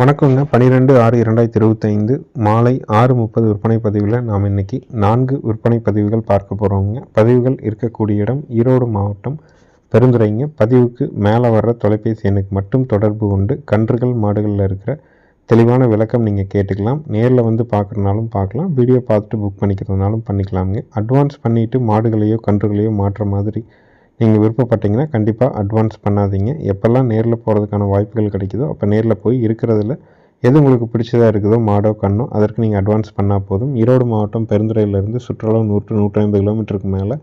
வணக்கங்க. பன்னிரெண்டு ஆறு இரண்டாயிரத்தி இருபத்தைந்து மாலை ஆறு முப்பது விற்பனை பதிவில் நாம் இன்னைக்கு நான்கு விற்பனை பதிவுகள் பார்க்க போகிறோங்க பதிவுகள் இருக்கக்கூடிய இடம் ஈரோடு மாவட்டம் பெருந்துரைங்க பதிவுக்கு மேலே வர்ற தொலைபேசி எண்ணுக்கு மட்டும் தொடர்பு கொண்டு கன்றுகள் மாடுகளில் இருக்கிற தெளிவான விளக்கம் நீங்கள் கேட்டுக்கலாம். நேரில் வந்து பார்க்குறனாலும் பார்க்கலாம் வீடியோ பார்த்துட்டு புக் பண்ணிக்கிறதுனாலும் பண்ணிக்கலாமுங்க. அட்வான்ஸ் பண்ணிவிட்டு மாடுகளையோ கன்றுகளையோ மாற்ற மாதிரி நீங்கள் விருப்பப்பட்டீங்கன்னா கண்டிப்பாக அட்வான்ஸ் பண்ணாதீங்க. எப்போல்லாம் நேரில் போகிறதுக்கான வாய்ப்புகள் கிடைக்குதோ அப்போ நேரில் போய் இருக்கிறதுல எது உங்களுக்கு பிடிச்சதாக இருக்குதோ மாடோ கண்ணோ அதற்கு நீங்கள் அட்வான்ஸ் பண்ணால் போதும். ஈரோடு மாவட்டம் பெருந்துறையிலேருந்து சுற்றுலா நூற்று நூற்றி ஐம்பது கிலோமீட்டருக்கு மேலே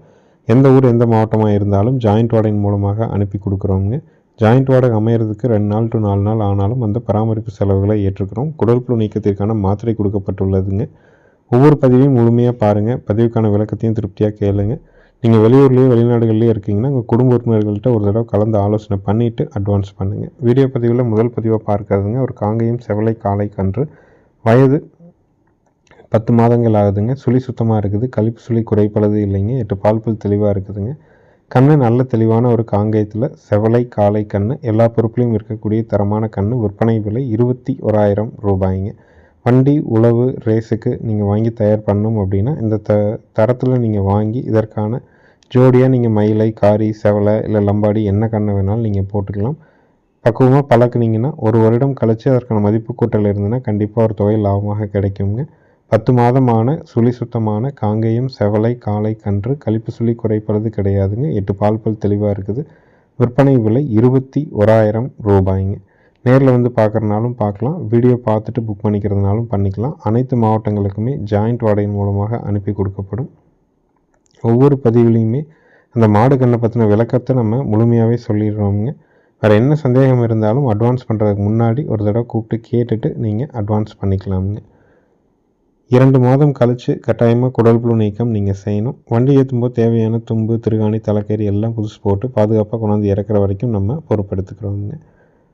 எந்த ஊர் எந்த மாவட்டமாக இருந்தாலும் ஜாயிண்ட் வாடகையின் மூலமாக அனுப்பி கொடுக்குறோங்க. ஜாயிண்ட் வாடகை அமையிறதுக்கு ரெண்டு நாள் டு நாலு நாள் ஆனாலும் அந்த பராமரிப்பு செலவுகளை ஏற்றுக்கிறோம். குடல் புழு நீக்கத்திற்கான மாத்திரை கொடுக்கப்பட்டுள்ளதுங்க. ஒவ்வொரு பதிவையும் முழுமையாக பாருங்கள் பதிவுக்கான விளக்கத்தையும் திருப்தியாக கேளுங்கள் நீங்கள் வெளியூர்லேயும் வெளிநாடுகள்லேயும் இருக்கீங்கன்னா உங்கள் குடும்ப உறுப்பினர்கள்ட்ட ஒரு தடவை கலந்து ஆலோசனை பண்ணிவிட்டு அட்வான்ஸ் பண்ணுங்கள் வீடியோ பதிவில் முதல் பதிவாக பார்க்கறதுங்க ஒரு காங்கேயம் செவலை காளை கன்று வயது பத்து மாதங்கள் ஆகுதுங்க. சுழி சுத்தமாக இருக்குது. கழிப்பு சுழி குறைப்பளது இல்லைங்க. எட்டு பால்புல் தெளிவாக இருக்குதுங்க. கண்ணு நல்ல தெளிவான ஒரு காங்கேயத்தில் செவலை காலை கண்ணு எல்லா பொருட்களையும் இருக்கக்கூடிய தரமான கண்ணு விற்பனை விலை இருபத்தி ஓராயிரம் ரூபாய்ங்க. வண்டி உழவு ரேஸுக்கு நீங்கள் வாங்கி தயார் பண்ணணும் அப்படின்னா இந்த த தரத்தில் நீங்கள் வாங்கி இதற்கான ஜோடியாக நீங்கள் மயிலை காரி செவலை இல்லை லம்பாடி என்ன கண்ணை வேணாலும் நீங்கள் போட்டுக்கலாம். பக்குவமாக பழக்குனீங்கன்னா ஒரு வருடம் கழித்து அதற்கான மதிப்பு கூட்டல் இருந்ததுன்னா கண்டிப்பாக ஒரு தொகை லாபமாக கிடைக்குங்க. பத்து மாதமான சுழி சுத்தமான காங்கேயம் செவலை காலை கன்று கழிப்பு சுழி குறைப்பது கிடையாதுங்க. எட்டு பால் பல் தெளிவாக இருக்குது. விற்பனை விலை இருபத்தி ஓராயிரம் ரூபாய்ங்க. நேரில் வந்து பார்க்குறனாலும் பார்க்கலாம் வீடியோ பார்த்துட்டு புக் பண்ணிக்கிறதுனாலும் பண்ணிக்கலாம். அனைத்து மாவட்டங்களுக்குமே ஜாயிண்ட் வாடகையின் மூலமாக அனுப்பி கொடுக்கப்படும். ஒவ்வொரு பதிவுலேயுமே அந்த மாடு கண்ணை பற்றின விளக்கத்தை நம்ம முழுமையாகவே சொல்லிடுறோமுங்க. வேறு என்ன சந்தேகம் இருந்தாலும் அட்வான்ஸ் பண்ணுறதுக்கு முன்னாடி ஒரு தடவை கூப்பிட்டு கேட்டுட்டு நீங்கள் அட்வான்ஸ் பண்ணிக்கலாமுங்க. இரண்டு மாதம் கழித்து கட்டாயமாக குடல் புழு நீக்கம் நீங்கள் செய்யணும். வண்டி ஏற்றும்போது தேவையான தும்பு திருகாணி தலைக்கறி எல்லாம் புதுசு போட்டு பாதுகாப்பாக கொண்டாந்து இறக்குற வரைக்கும் நம்ம பொறுப்பெடுத்துக்கிறோங்க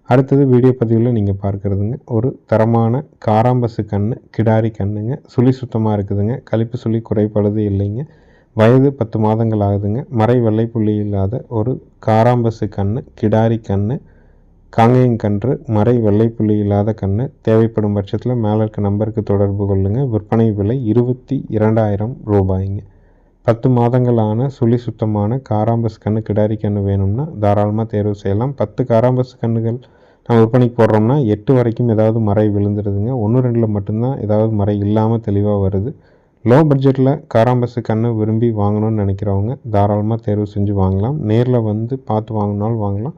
அடுத்தது வீடியோ பதிவில் நீங்கள் பார்க்குறதுங்க. ஒரு தரமான காராம்பசு கன்று கிடாரி கண்ணுங்க. சுழி சுத்தமாக இருக்குதுங்க. கழிப்பு சுழி குறைபடுது இல்லைங்க. வயது பத்து மாதங்கள் ஆகுதுங்க. மறை வெள்ளை புள்ளி இல்லாத ஒரு காராம்பசு கன்று கிடாரி கன்று காங்கேயங்கன்று மறை வெள்ளை புள்ளி இல்லாத கன்று தேவைப்படும் பட்சத்தில் மேலே இருக்க நம்பருக்கு தொடர்பு கொள்ளுங்கள் விற்பனை விலை இருபத்தி இரண்டாயிரம் ரூபாய்ங்க. பத்து மாதங்களான சுழி சுத்தமான காராம்பஸ் கன்று கிடாரி கன்று வேணும்னா தாராளமாக தேர்வு செய்யலாம். பத்து காராம்பஸ் கன்றுகள் நம்ம விற்பனைக்கு போடுறோம்னா எட்டு வரைக்கும் ஏதாவது மறை விழுந்துருதுங்க. ஒன்று ரெண்டில் மட்டும்தான் ஏதாவது மறை இல்லாமல் தெளிவாக வருது. லோ பட்ஜெட்டில் காராம்பஸ் கண்ணை விரும்பி வாங்கணும்னு நினைக்கிறவங்க தாராளமாக தேர்வு செஞ்சு வாங்கலாம். நேரில் வந்து பார்த்து வாங்கினாலும் வாங்கலாம்.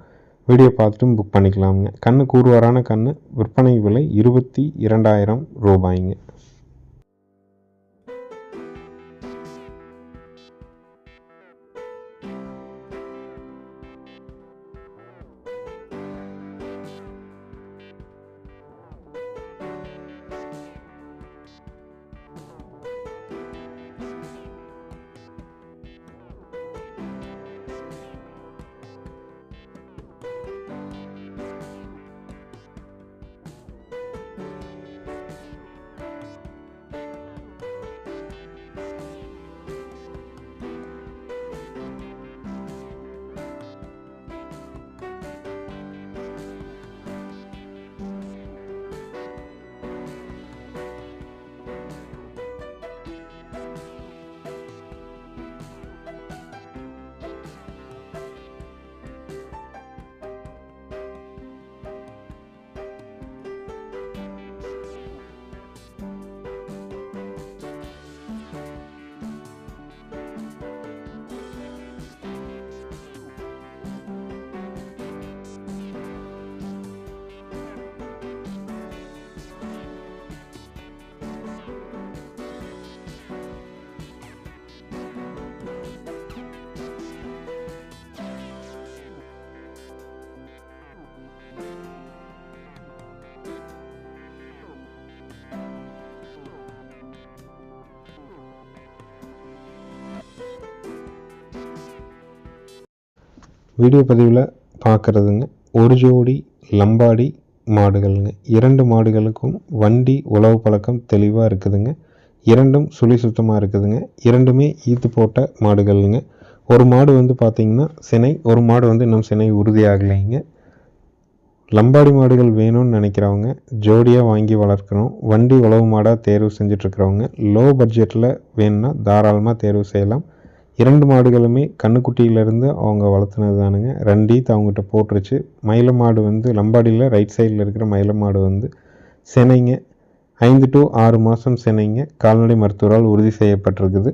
வீடியோ பார்த்துட்டும் புக் பண்ணிக்கலாமுங்க. கண்ணு கூறுவாரான கண்ணு விற்பனை விலை இருபத்தி இரண்டாயிரம் ரூபாய்ங்க. வீடியோ பதிவில் பார்க்குறதுங்க ஒரு ஜோடி லம்பாடி மாடுகள்ங்க. இரண்டு மாடுகளுக்கும் வண்டி உழவு பழக்கம் தெளிவாக இருக்குதுங்க. இரண்டும் சுழி சுத்தமாக இருக்குதுங்க. இரண்டுமே ஈத்து போட்ட மாடுகள்ங்க. ஒரு மாடு வந்து பார்த்திங்கன்னா சினை ஒரு மாடு வந்து இன்னும் சினை உறுதியாகலைங்க. லம்பாடி மாடுகள் வேணும்னு நினைக்கிறவங்க ஜோடியாக வாங்கி வளர்க்கணும். வண்டி உழவு மாடாக தேர்வு செஞ்சிட்ருக்கிறவங்க லோ பட்ஜெட்டில் வேணும்னா தாராளமாக தேர்வு செய்யலாம். இரண்டு மாடுகளுமே கண்ணுக்குட்டியிலேருந்து அவங்க வளர்த்துனது தானுங்க ரெண்டீத் அவங்ககிட்ட போட்டுருச்சு. மயில மாடு வந்து லம்பாடியில் ரைட் சைடில் இருக்கிற மயில மாடு வந்து செனைங்க. ஐந்து டு ஆறு மாதம் செனைங்க. கால்நடை மருத்துவரால் உறுதி செய்யப்பட்டிருக்குது.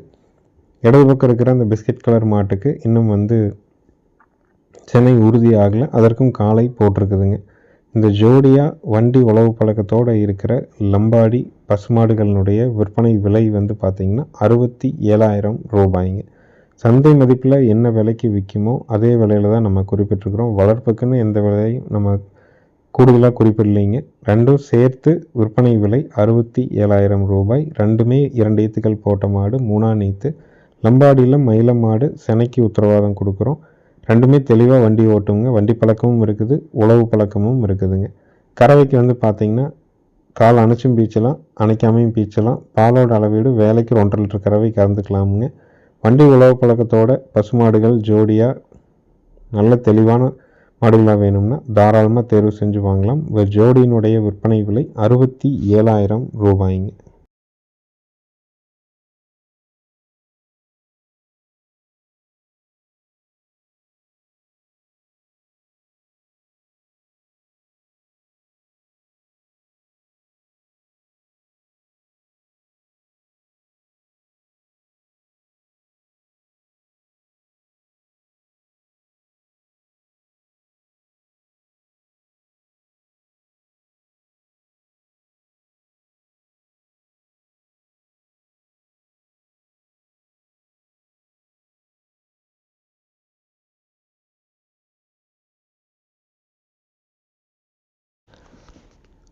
இடது பக்கம் இருக்கிற அந்த பிஸ்கட் கலர் மாட்டுக்கு இன்னும் வந்து சென்னை உறுதி ஆகலை. அதற்கும் காலை போட்டிருக்குதுங்க. இந்த ஜோடியாக வண்டி உழவு பழக்கத்தோடு இருக்கிற லம்பாடி பசுமாடுகளினுடைய விற்பனை விலை வந்து பார்த்திங்கன்னா அறுபத்தி ஏழாயிரம் ரூபாய்ங்க. சந்தை மதிப்பில் என்ன விலைக்கு விற்குமோ அதே விலையில் தான் நம்ம குறிப்பிட்டிருக்கிறோம். வளர்ப்புக்குன்னு எந்த விலையும் நம்ம கூடுதலாக குறிப்பிடலைங்க. ரெண்டும் சேர்த்து விற்பனை விலை அறுபத்தி ஏழாயிரம் ரூபாய். ரெண்டுமே இரண்டு ஈத்துக்கள் போட்ட மாடு மூணா நீத்து லம்பாடியில் மயில மாடு செனைக்கு உத்தரவாதம் கொடுக்குறோம். ரெண்டுமே தெளிவாக வண்டி ஓட்டுங்க. வண்டி பழக்கமும் இருக்குது உழவு பழக்கமும் இருக்குதுங்க. கறவைக்கு வந்து பார்த்திங்கன்னா கால் அணைச்சும் பீச்சலாம் அணைக்காமையும் பீச்சலாம். பாலோட அளவீடு வேலைக்கு ஒன்றரை லிட்டர் கறவை கறந்துக்கலாமுங்க. வண்டி உழவு பழக்கத்தோட பசுமாடுகள் ஜோடியாக நல்ல தெளிவான மாடுகளாக வேணும்னா தாராளமாக தேர்வு செஞ்சு வாங்கலாம். ஜோடியினுடைய விற்பனை விலை அறுபத்தி ஏழாயிரம் ரூபாய்ங்க.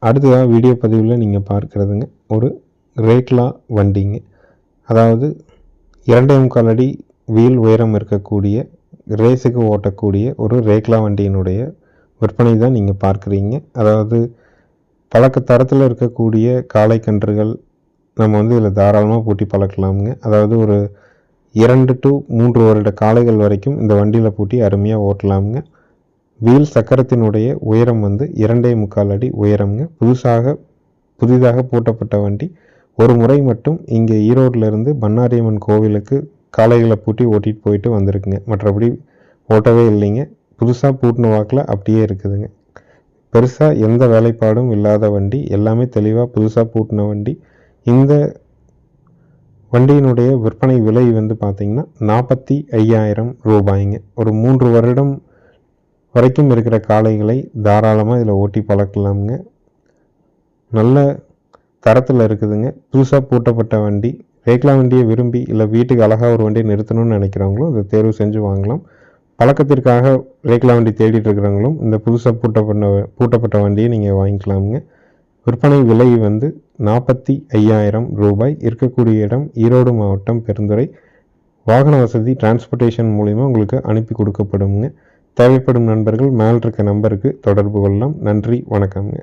அடுத்ததாக வீடியோ பதிவில் நீங்கள் பார்க்குறதுங்க ஒரு ரேக்லா வண்டிங்க. அதாவது இரண்டே முக்கால் அடி வீல் உயரம் இருக்கக்கூடிய ரேஸுக்கு ஓட்டக்கூடிய ஒரு ரேக்லா வண்டியினுடைய விற்பனை தான் நீங்கள் பார்க்குறீங்க. அதாவது பழக்க தரத்தில் இருக்கக்கூடிய காளை கன்றுகள் நம்ம வந்து இதில் தாராளமாக பூட்டி பழக்கலாமுங்க. அதாவது ஒரு இரண்டு டு மூன்று வருட காளைகள் வரைக்கும் இந்த வண்டியில் பூட்டி அருமையாக ஓட்டலாமுங்க. வீல் சக்கரத்தினுடைய உயரம் வந்து இரண்டே முக்கால் அடி உயரம்ங்க. புதுசாக புதிதாக பூட்டப்பட்ட வண்டி. ஒரு முறை மட்டும் இங்கே ஈரோட்டிலேருந்து பண்ணாரியம்மன் கோவிலுக்கு காளைகளை பூட்டி ஓட்டிகிட்டு போயிட்டு வந்திருக்குங்க. மற்றபடி ஓட்டவே இல்லைங்க. புதுசாக பூட்டின வாக்கில் அப்படியே இருக்குதுங்க. பெருசாக எந்த வேலைப்பாடும் இல்லாத வண்டி. எல்லாமே தெளிவாக புதுசாக பூட்டின வண்டி. இந்த வண்டியினுடைய விற்பனை விலை வந்து பார்த்திங்கன்னா நாற்பத்தி ஐயாயிரம் ரூபாய்ங்க. ஒரு மூன்று வருடம் வரைக்கும் இருக்கிற காளைகளை தாராளமாக இதில் ஓட்டி பழக்கலாமுங்க. நல்ல தரத்தில் இருக்குதுங்க. புதுசாக பூட்டப்பட்ட வண்டி. ரேக்லா வண்டியை விரும்பி இல்லை வீட்டுக்கு அழகாக ஒரு வண்டியை நிறுத்தணும்னு நினைக்கிறவங்களும் இதை தேர்வு செஞ்சு வாங்கலாம். பழக்கத்திற்காக ரேக்லா வண்டி தேடிட்டு இருக்கிறவங்களும் இந்த புதுசாக பூட்டப்பட்ட பூட்டப்பட்ட வண்டியை நீங்கள் வாங்கிக்கலாமுங்க. விற்பனை விலை வந்து நாற்பத்தி ஐயாயிரம் ரூபாய். இருக்கக்கூடிய இடம் ஈரோடு மாவட்டம் பெருந்துறை. வாகன வசதி டிரான்ஸ்போர்ட்டேஷன் மூலிமா உங்களுக்கு அனுப்பி கொடுக்கப்படுங்க தேவைப்படும் நண்பர்கள் மேல் இருக்க நம்பருக்கு தொடர்பு கொள்ளலாம். நன்றி வணக்கம்ங்க.